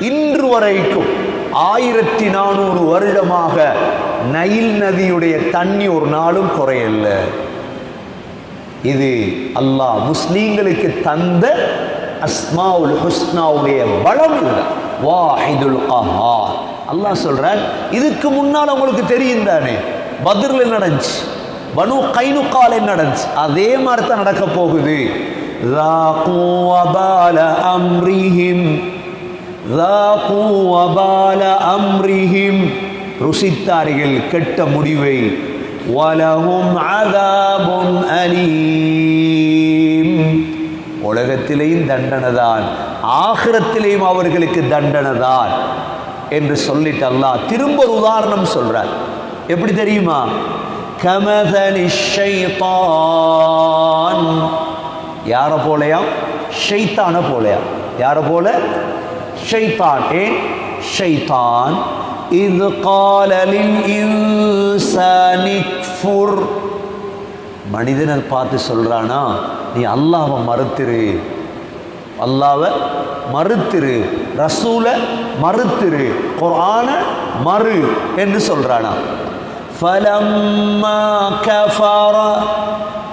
இன்று வரைக்கும் ஆயிரத்தி நானூறு வருடமாக நைல் நதியுடைய தண்ணி ஒரு நாளும் குறையல்ல இது அல்லாஹ் முஸ்லீம்களுக்கு தந்த அஸ்மாவுல் ஹுஸ்னாவுடைய பலம் வாஹிதுல் ஆஹா அல்லாஹ் சொல்றார் இதுக்கு முன்னால் உங்களுக்கு தெரியும் தானே? பதிரில் நடந்துச்சு? பனு கைனுக்கால நடந்துச்சு? அதே மாதிரி தான் நடக்க போகுது. அம்ரிஹிம் ذاقوا وبال أمرهم ருசித்தார்கள் கெட்ட முடிவை வலஹும் அதாபும் அலீம் உலகத்திலேயும் தண்டனைதான் ஆகிரத்திலேயும் அவர்களுக்கு தண்டனைதான் என்று சொல்லிட்டு அல்லாஹ் திரும்ப ஒரு உதாரணம் சொல்றார் எப்படி தெரியுமா கமதலி ஷைத்தான் யாரை போலையா ஷைத்தான போலையா யாரை போல ஷைத்தான் ஏன் ஷைத்தான் இது காலலில் இன்சானிக்ஃபுர் மனிதனை பார்த்து சொல்றானா நீ அல்லாஹ்வை மறுத்திரு அல்லாஹ்வை மறுத்திரு ரசூல மறுத்திரு குர்ஆன மறு என்று சொல்றானா فلما كفر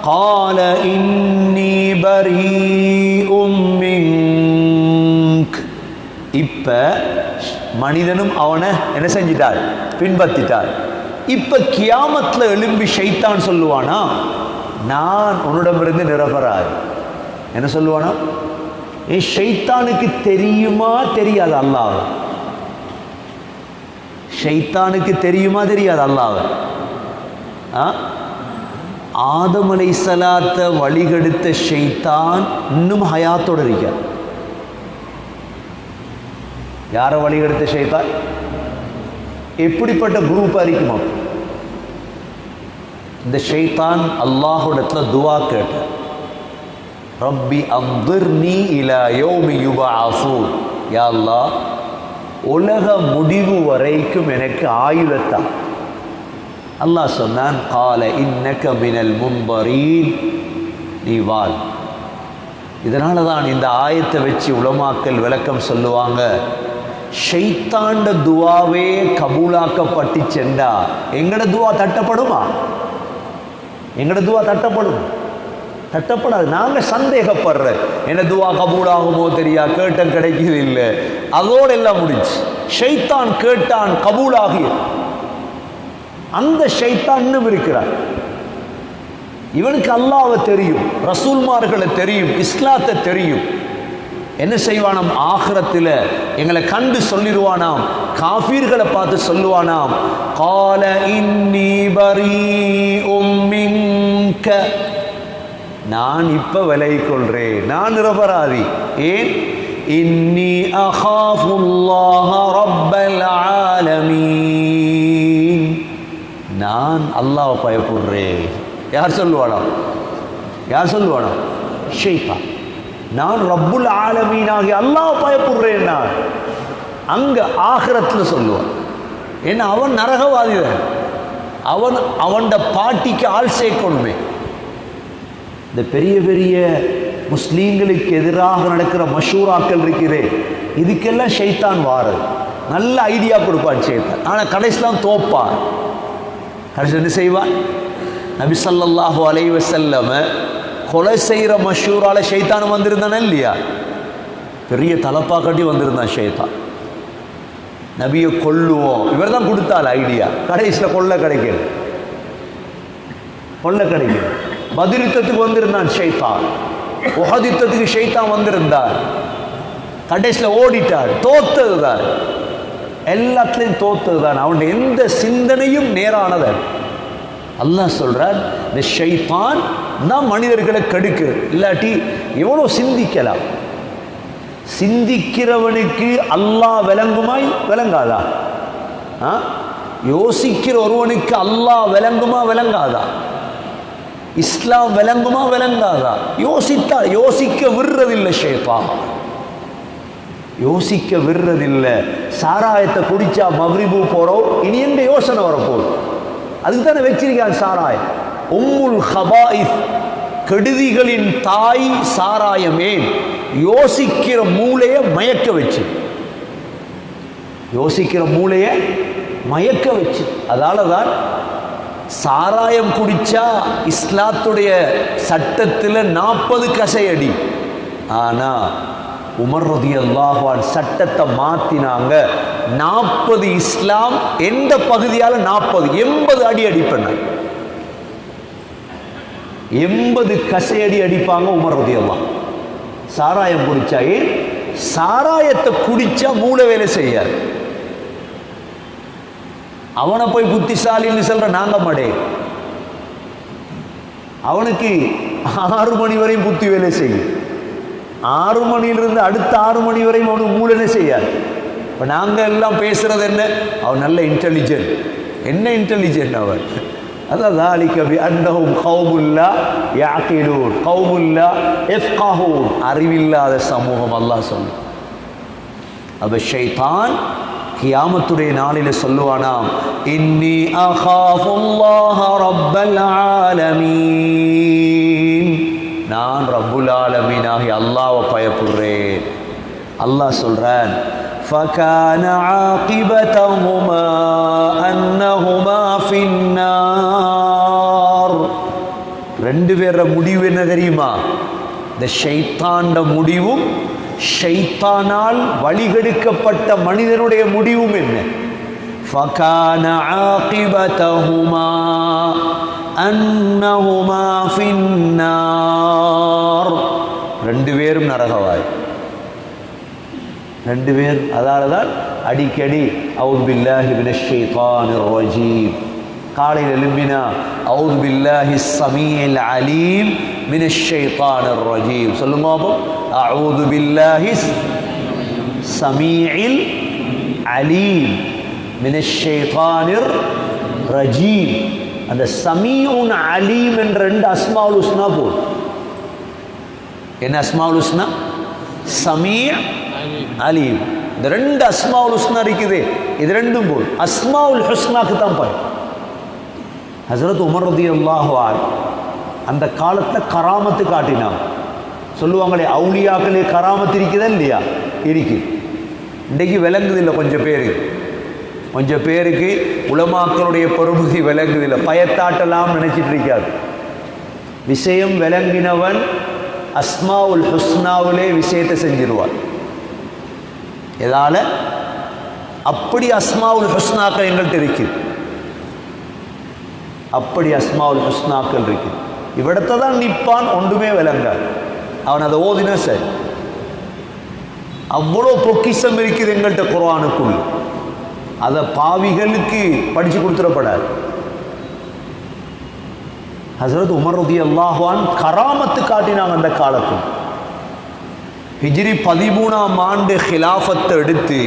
قال إني بريء இப்போ மனிதனும் அவனை என்ன செஞ்சிட்டார்? பின்பற்றிட்டார். இப்ப கியாமத்தில் எழும்பி ஷைத்தான் சொல்லுவானா? நான் உன்னிடமிருந்து நிரபராய். என்ன சொல்லுவானா? ஏ ஷைத்தானுக்கு தெரியுமா? தெரியாது அல்லாஹ். ஷைத்தானுக்கு தெரியுமா? தெரியாது அல்லாஹ். ஆதமலை சலாத்த வழிகெடுத்த ஷைத்தான் இன்னும் ஹயாத்தோடு இருக்கார். யாரை வழிகெடுத்த ஷைத்தான்? எப்படிப்பட்ட குரூப் இருக்குமா இந்த ஷைத்தான் அல்லாஹுடத்துல துவா கேட்ட ரப்பி நீ இலா யௌமி யுபஅஸூன் யா அல்லாஹ் உலக முடிவு வரைக்கும் எனக்கு ஆயுளத்தான் அல்லாஹ் சொன்னான் கால இன்னக்க மினல் மும்பரீன் நீ வாழ். இதனால தான் இந்த ஆயத்தை வச்சு உலமாக்கல் விளக்கம் சொல்லுவாங்க. ஷைத்தாண்ட துவாவே கபூலாக்கப்பட்டு சென்றா. எங்கட துவா தட்டப்படுமா? எங்கட துவா தட்டப்படும்? தட்டப்படாது. நாங்கள் சந்தேகப்படுற என்ன துவா கபூலாகுமோ தெரியா? கேட்டம் கிடைக்குது இல்லை அதோடு எல்லாம் முடிஞ்சு. ஷைத்தான் கேட்டான் கபூலாகிய. அந்த ஷைத்தான் இன்னும் இருக்கிறார் இவனுக்கு அல்லாவை தெரியும் ரசூல்மார்களை தெரியும் இஸ்லாத்தை தெரியும். என்ன செய்வானாம்? ஆகரத்தில் எங்களை கண்டு சொல்லிடுவானாம். காஃபீர்களை பார்த்து சொல்லுவானாம். கால இன்னி பரி உம்மிங்க நான் இப்ப விலை கொள்றேன் நான் நிரபராதி. ஏன்? இன்னி அஹாஃபுல்லாஹ ரப்பல் ஆலமீன். நான் அல்லாஹ் பயப்படுறேன் யார் சொல்லுவானா யார் சொல்லுவானா ஷெய்கா நான் ரப்புல் ஆலமீனாகி அல்லாஹ் பயப்படுறேன் நான் அங்கே ஆகிரத்தில் சொல்லுவான். ஏன்னா அவன் நரகவாதி தான் அவன் அவன்ட பாட்டிக்கு ஆள் சேர்க்கணுமே. இந்த பெரிய பெரிய முஸ்லீம்களுக்கு எதிராக நடக்கிற மஷூராக்கள் இருக்கிறே இதுக்கெல்லாம் ஷைத்தான் வாரு. நல்ல ஐடியா கொடுப்பான் ஷைத்தான். ஆனால் கடைசிலாம் தோப்பான். கடைசி என்ன செய்வான்? நபி ஸல்லல்லாஹு கொலை செய்கிற மஷூரால ஷைத்தான் வந்திருந்தானே இல்லையா? பெரிய தலப்பா கட்டி வந்திருந்தான் ஷைத்தான். நபியை கொல்லுவோம். இவர் தான் கொடுத்தாள் ஐடியா கடைசியில் கொல்ல கிடைக்கல. கொள்ள கிடைக்கல. பதிரித்தத்துக்கு வந்திருந்தான் ஷைத்தான். உகதித்தத்துக்கு ஷைத்தான் வந்திருந்தார். கடைசியில் ஓடிட்டார். தோத்தது தான் எல்லாத்துலேயும் தோத்தது தான் அவனுடைய எந்த சிந்தனையும் நேரானதன் அல்லாஹ் சொல்கிறார் இந்த ஷைத்தான் தான் மனிதர்களை கெடுக்குது இல்லாட்டி எவ்வளோ சிந்திக்கலாம். சிந்திக்கிறவனுக்கு அல்லாஹ் விளங்குமாய்? விளங்காதா? ஆ? யோசிக்கிற ஒருவனுக்கு அல்லாஹ் விளங்குமா? விளங்காதா? இஸ்லாம் விளங்குமா? விளங்காதா? யோசித்தா யோசிக்க விடுறதில்லை ஷேப்பா யோசிக்க விடுறதில்லை. சாராயத்தை குடிச்சா மவ்ரிபு போறோம். இனி எந்த யோசனை வரப்போகுது? அதுக்கு தானே வச்சிருக்கான் சாராயம். உம்முல் ஹபாயிஸ் கெடுதிகளின் தாய் சாராயமே. யோசிக்கிற மூளைய மயக்க வச்சு. யோசிக்கிற மூளைய மயக்க வச்சு. அதால தான் சாராயம் குடிச்சா இஸ்லாத்துடைய சட்டத்தில் நாற்பது கசையடி. ஆனா உமர் ரதி அல்லாஹான் சட்டத்தை மாத்தினாங்க. நாற்பது இஸ்லாம் எந்த பகுதியால் நாற்பது எண்பது அடி அடிப்பண்ண எண்பது கசையடி அடிப்பாங்க உமர் சாராயம் குடிச்சா ஏன்? சாராயத்தை குடிச்சா மூளை வேலை செய்யாது. அவனை போய் புத்திசாலின்னு சொல்ற நாங்க மாடே. அவனுக்கு ஆறு மணி வரையும் புத்தி வேலை செய்யும். ஆறு மணியிலிருந்து அடுத்த ஆறு மணி வரையும் அவனுக்கு மூளை செய்யாது. இப்போ நாங்கள் எல்லாம் பேசுறது என்ன? அவன் நல்ல இன்டெலிஜென்ட் என்ன இன்டெலிஜென்ட் அவன்? அதான் ذلك بأنهم قوم لا يعقلون قوم لا يفقهون அறிவில்லாத சமூகம் அல்லாஹ் சொல்லு அப்ப ஷைத்தான் கியாமத்துடைய நாளில சொல்லுவானாம் இன்னி அகாஃபுல்லாஹ ரப்பல் ஆலமீன் நான் ரப்புல் ஆலமீனாகி அல்லாஹ்வை பயப்படுறேன் அல்லாஹ் சொல்றான் فكان عاقبتهما أنهما في النار ரெண்டு பேர முடிவு என்ன தெரியுமா இந்த ஷைத்தாண்ட முடிவும் ஷைத்தானால் வழிகெடுக்கப்பட்ட மனிதனுடைய முடிவும் என்ன فكان عاقبتهما أنهما في النار ரெண்டு பேரும் நரகவாய் ரெண்டு பேர் அதால தான் அடிக்கடி அவுத் பில்லாஹி மினஷ் ஷைத்தானிர் ரஜீம் காலையில் எழும்பினா அவுத் பில்லாஹி ஸமீஇல் அலீம் மினஷ் ஷைத்தானிர் ரஜீம் சொல்லுங்க அப்போ அவுது பில்லாஹி ஸமீஇல் அலீம் மினஷ் ஷைத்தானிர் ரஜீம் அந்த சமீஉன் அலீம் என்ற ரெண்டு அஸ்மாவுல் ஹுஸ்னா போதும் என்ன அஸ்மாவுல் ஹுஸ்னா சமீ அலீம் இந்த ரெண்டு அஸ்மாவுல் ஹுஸ்னா இருக்குது இது ரெண்டும் போல் அஸ்மாவுல் ஹுஸ்னாக்கு தான் பாரு ஹசரத் உமர் ரதி அல்லாஹுவார் அந்த காலத்தை கராமத்து காட்டினான். சொல்லுவாங்களே அவுளியாக்களே கராமத்து இருக்குதா இல்லையா? இருக்கு. இன்றைக்கு விளங்குதில்லை கொஞ்சம் பேருக்கு. கொஞ்சம் பேருக்கு உலமாக்களுடைய பொறுமதி விளங்குதில்லை பயத்தாட்டலாம் நினச்சிட்டு இருக்காது விஷயம் விளங்கினவன் அஸ்மா உல் ஹுஸ்னாவிலே விஷயத்தை செஞ்சிருவார் எதால? அப்படி அஸ்மாவுல் ஹுஸ்னாக்கள் எங்கள்கிட்ட இருக்குது அப்படி அஸ்மாவுல் ஹுஸ்னாக்கள் இருக்குது. இவ்விடத்தை தான் நிற்பான் ஒன்றுமே விளங்காது. அவன் அதை ஓதினா சரி. அவ்வளோ பொக்கிஷம் இருக்குது எங்கள்கிட்ட குரானுக்குள் அதை பாவிகளுக்கு படித்து கொடுத்துடப்படாது. ஹசரத் உமர் ரதி அல்லாஹான் கராமத்து காட்டினாங்க அந்த காலத்தில் ஹிஜ்ரி பதிமூணாம் ஆண்டு ஹிலாஃபத்தை எடுத்து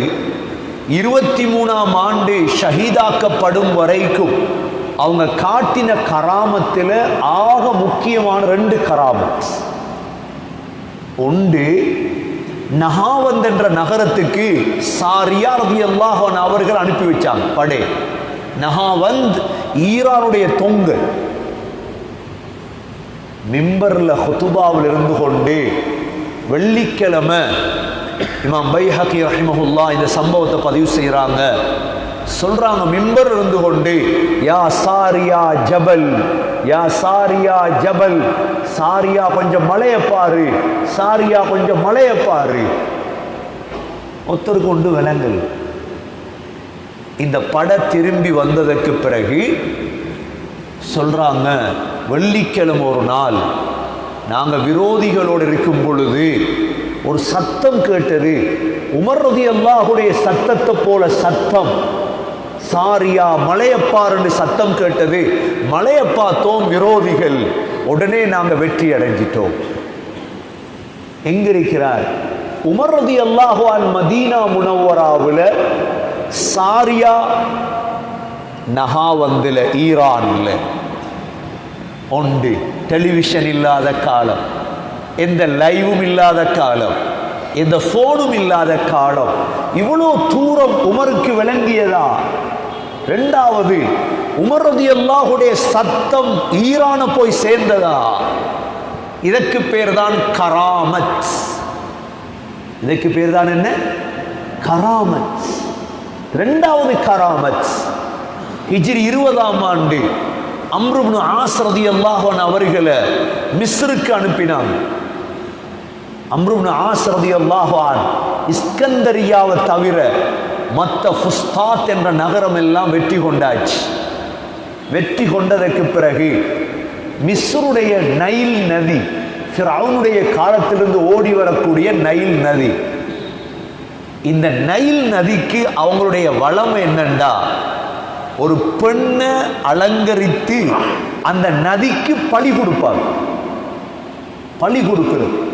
இருபத்தி மூணாம் ஆண்டு ஷஹீதாக்கப்படும் வரைக்கும் அவங்க காட்டின கராமத்தில் ஆக முக்கியமான ரெண்டு கராமத் ஒன்று நகாவந்த் என்ற நகரத்துக்கு சாரியா ரபி அல்லாஹன் அவர்கள் அனுப்பி வச்சாங்க. படே. நகாவந்த் ஈரானுடைய தொங்கு. மிம்பரில் ஹுத்துபாவில் இருந்து கொண்டு வெள்ளிக்கிழமை இமாம் பைஹக்கி ரஹிமஹுல்லா இந்த சம்பவத்தை பதிவு செய்கிறாங்க சொல்றாங்க மிம்பர் இருந்து கொண்டு யா சாரியா ஜபல் யா சாரியா ஜபல் சாரியா கொஞ்சம் மலையை பாரு சாரியா கொஞ்சம் மலையை பாரு. ஒருத்தருக்கு கொண்டு விலங்கல். இந்த பட திரும்பி வந்ததற்கு பிறகு சொல்றாங்க வெள்ளிக்கிழமை ஒரு நாள் நாங்கள் விரோதிகளோடு இருக்கும் பொழுது ஒரு சத்தம் கேட்டது. உமர்றது எல்லாருடைய சத்தத்தை போல சத்தம். சாரியா மலையப்பாருன்னு சத்தம் கேட்டது. மலையை பார்த்தோம் விரோதிகள். உடனே நாங்கள் வெற்றி அடைஞ்சிட்டோம். எங்க இருக்கிறார் அல்லாஹுவான் மதீனா முனவராவில் சாரியா நகாவந்தில் ஈரான்ல. உண்டு. டெலிவிஷன் இல்லாத காலம். எந்த லைவும் இல்லாத காலம். எந்த ஃபோனும் இல்லாத காலம். இவ்வளோ தூரம் உமருக்கு விளங்கியதா? ரெண்டாவது உமர் ரதியல்லாஹுடைய சத்தம் ஈரான போய் சேர்ந்ததா? இதற்கு பேர் தான் கராமத். இதற்கு பேர் தான் என்ன? கராமத். ரெண்டாவது கராமத். ஹிஜ்ரி இருபதாம் ஆண்டு அம்ருப்னு ஆசரதி அல்லாஹன் அவர்களை மிஸ்ருக்கு அனுப்பினாங்க. அம்ருப்னு ஆசரதி அல்லாஹான் இஸ்கந்தரியாவை தவிர மற்ற ஃபுஸ்தாத் என்ற நகரம் எல்லாம் வெற்றி கொண்டாச்சு. வெற்றி கொண்டதற்கு பிறகு மிஸ்ருடைய நைல் நதி ஃபிரௌனுடைய காலத்திலிருந்து ஓடி வரக்கூடிய நைல் நதி. இந்த நைல் நதிக்கு அவங்களுடைய வளம் என்னண்டா? ஒரு பெண்ணை அலங்கரித்து அந்த நதிக்கு பழி கொடுப்பாங்க. பழி கொடுக்கிறது.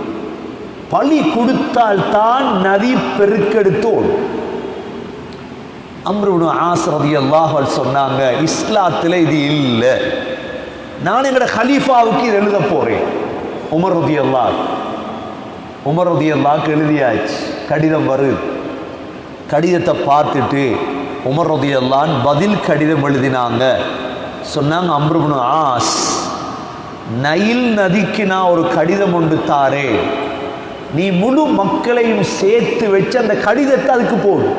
பழி கொடுத்தால்தான் நதி பெருக்கெடுத்து ஓடும் அம்ருனு ஆசரதி அல்லாஹல் சொன்னாங்க இஸ்லாத்தில் இது இல்லை. நான் எங்களோட ஹலீஃபாவுக்கு இது எழுத போறேன். உமர் ரதி அல்லாஹ் உமர் ரதி அல்லாக்கு எழுதியாச்சு. கடிதம் வருது. கடிதத்தை பார்த்துட்டு உமர் ரதி அல்லான் பதில் கடிதம் எழுதினாங்க. சொன்னாங்க அம்ருபுனு ஆஸ் நயில் நதிக்கு நான் ஒரு கடிதம் ஒன்று தாரேன். நீ முழு மக்களையும் சேர்த்து வச்சு அந்த கடிதத்தை அதுக்கு போடும்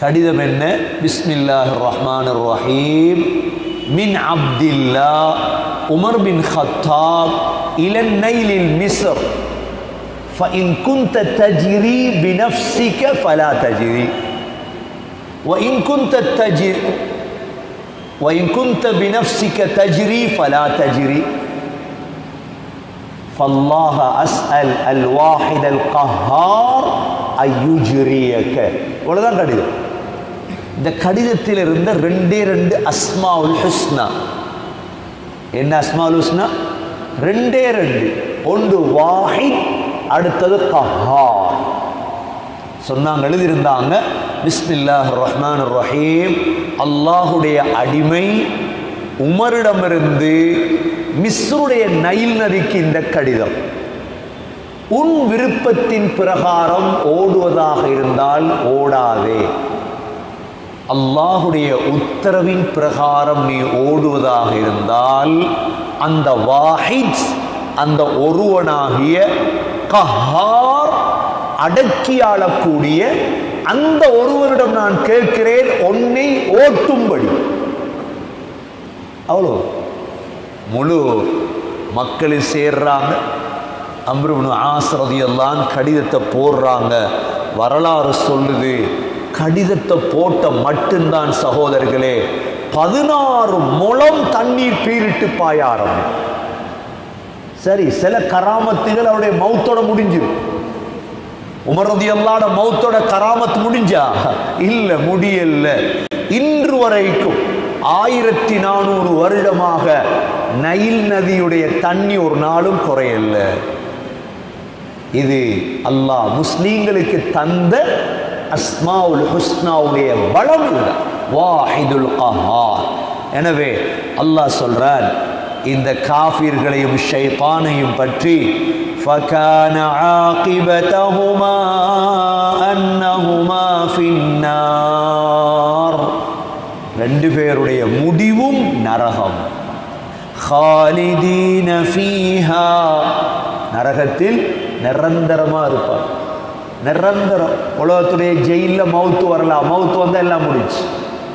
கடிதம் என்ன பிஸ்மில்லாஹ் ரஹ்மான் ரஹீம் மின் அப்தில்லா உமர் பின் خطاب إلى النيل المصر فإن كنت تجري بنفسك فلا تجري وإن كنت تجري وإن كنت بنفسك تجري فلا تجري فالله أسأل الواحد القهار أن يجريك இவ்வளவுதான் கடிதம் இந்த கடிதத்தில் இருந்த ரெண்டே ரெண்டு அஸ்மாவுல் ஹுஸ்னா. என்ன அஸ்மாவுல் ஹுஸ்னா? ரெண்டே ரெண்டு. ஒன்று வாஹித் அடுத்தது கஹார். சொன்னாங்க எழுதியிருந்தாங்க. பிஸ்மில்லாஹ் ரஹ்மான் ரஹீம். அல்லாஹுடைய அடிமை உமரிடமிருந்து மிஸ்ருடைய நைல் நதிக்கு இந்த கடிதம். உன் விருப்பத்தின் பிரகாரம் ஓடுவதாக இருந்தால் ஓடாதே. அல்லாஹுடைய உத்தரவின் பிரகாரம் நீ ஓடுவதாக இருந்தால் அந்த வாஹித் அந்த ஒருவனாகிய கஹார் அடக்கியாளக்கூடிய அந்த ஒருவரிடம் நான் கேட்கிறேன் உன்னை ஓட்டும்படி. அவ்வளோ. முழு மக்களில் சேர்றாங்க. அம்ருபனு ஆசிரதியெல்லாம் கடிதத்தை போடுறாங்க. வரலாறு சொல்லுது. கடிதத்தை போட்ட மட்டும்தான் சகோதரர்களே பதினாறு முளம் தண்ணீர் பீரிட்டு பாய ஆரம்பிக்கும் சரி சில கராமத்துகள் அவருடைய மௌத்தோட முடிஞ்சிடும் உமரதி அல்லாட மௌத்தோட கராமத் முடிஞ்சா? இல்ல முடியல இன்று வரைக்கும் ஆயிரத்தி நானூறு வருடமாக நைல் நதியுடைய தண்ணி ஒரு நாளும் குறையல இது அல்லாஹ் முஸ்லீம்களுக்கு தந்த அஸ்மாவுல் ஹுஸ்னாவுடைய பலம் இதுதான் வாஹிதுல் கஹார் எனவே அல்லாஹ் சொல்றார் இந்த காஃபிர்களையும் ஷைத்தானையும் பற்றி فكان عاقبتهما أنهما في النار ரெண்டு பேருடைய முடிவும் நரகம் خالدين فيها நரகத்தில் நிரந்தரமா இருப்பார் நிரந்தரம் உலகத்துடைய ஜெயிலில் மவுத்து வரலாம் மவுத்து வந்தால் எல்லாம் முடிச்சு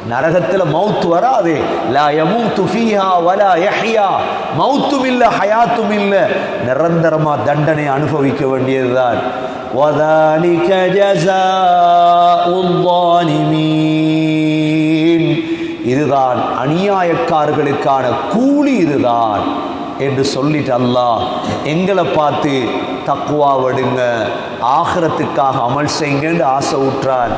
நரகத்தில் மவுத்து வராது லா யமூத்து ஃபீஹா வலா யஹ்யா மவுத்தும் இல்லை ஹயாத்தும் இல்லை நிரந்தரமா தண்டனை அனுபவிக்க வேண்டியதுதான் وذلك جزاء الظالمين இதுதான் அநியாயக்காரர்களுக்கான கூலி இதுதான் என்று சொல்லிட்டு அல்லாஹ் எங்களை பார்த்து தக்குவா விடுங்க. ஆகிறத்துக்காக அமல் செய்யுங்கன்னு ஆசை விட்டுறான்